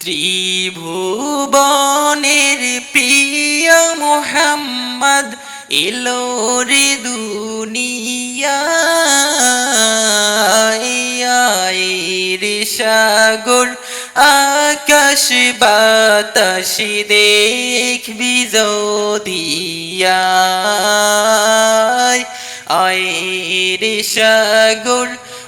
ত্রিভুবনের প্রিয় মোহাম্মদ এলো রে দুনিয়ায় রে সাগর, আকাশ বাতাস দেখবি যদিয়ায় আয় রে সাগর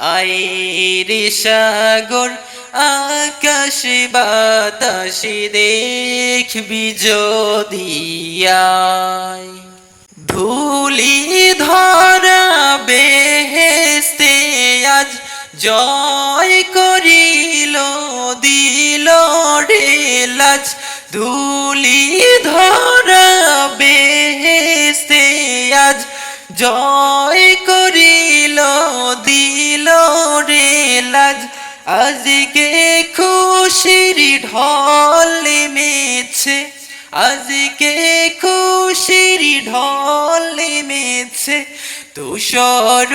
আয় রে সাগর, আকাশ বাতাস দেখবি যদিয়ায় ধুলি ধরা বেহেস্তে আজ জয় করিল, দিল রে লাজ। ধুলি ধরা বেহেস্তে আজ জয় করিল দিল রে লাজ। আজকে খুশির ঢল নেমেছে, আজকে খুশির ঢল নেমেছে তুষর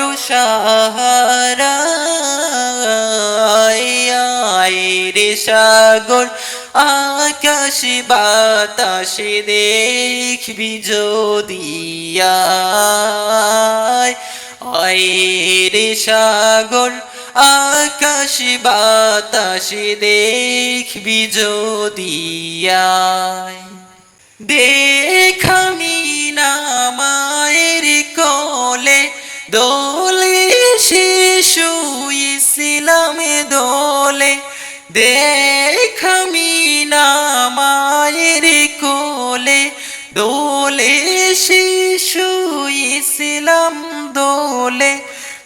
রে সাগর, আকাশ বাতাস দেখবি যদিয়ায় আয় রে সাগর, আকাশ বাতাস দেখবি যদিয়ায় দেখামি না মায়ের কোলে, দোলে শিশু ইসলামে দোলে। দেখামি না মায়ের কোলে, দোলে শিশু ইসলাম দোলে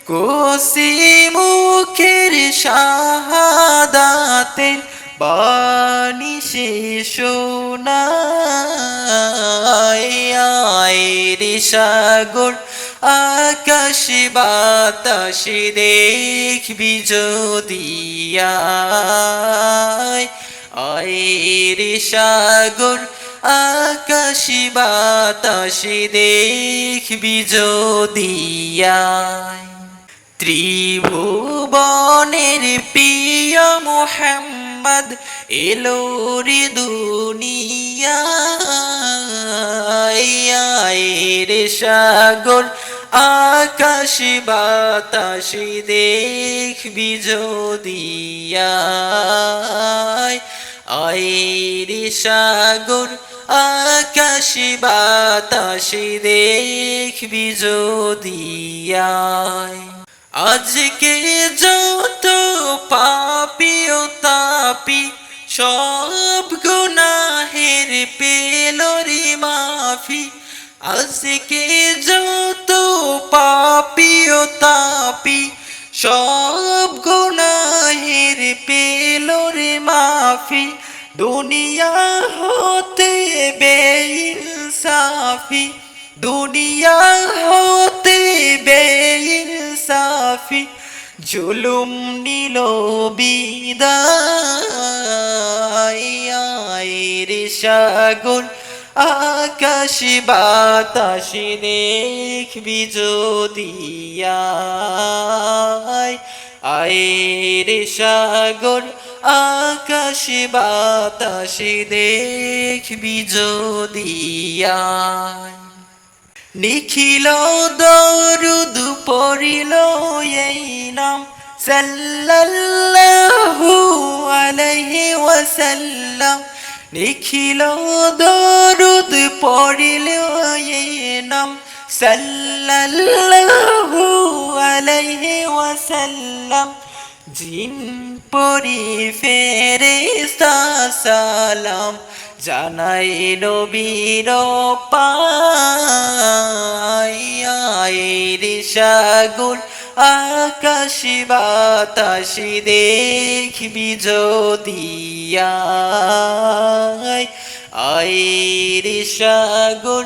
কোসি মুখের শাহাদাতের বাণী শেষ রে সাগর, আকাশ বাতাস দেখবি যদিয়ায় আয় রে সাগর আকাশ বাতাস দেখবি যদিয়ায় ত্রিভুবনের প্রিয় মোহাম্মদ এলো রে দুনিয়ায় রে সাগর আকাশ বাতাস দেখবি যদিয়ায় আয় রে সাগর আকাশ বাতাস দেখবি যদিয়ায় আজকে যত পাপি ও তাপি, সব গুনাহের পেলরি মাফি। আজকে যত পাপি ও তাপি, সব গুনাহের পেলরি মাফি। দুনিয়া হতে বেইনসাফি দুনিয়া হতে বেইনসাফি জুলুম নিল বিদায় রে সাগর আকাশ বাতাস দেখবি যদিয়ায় আয় রে সাগর, আকাশ বাতাস দেখবি যদিয়ায় নিখিল দরুদ পড়িল এই নাম, সাল্লাল্লাহু আলাইহি ওয়াসাল্লাম। নিখিল দরুদ পড়িল এই নাম, সাল্লাল্লাহু ওয়াসাল্লাম জিন পরি ফেরেস্তা সালাম জানাই নবীর পায়। রে সাগর আকাশ বাতাস দেখবি যদিয়ায় আয়ের সাগর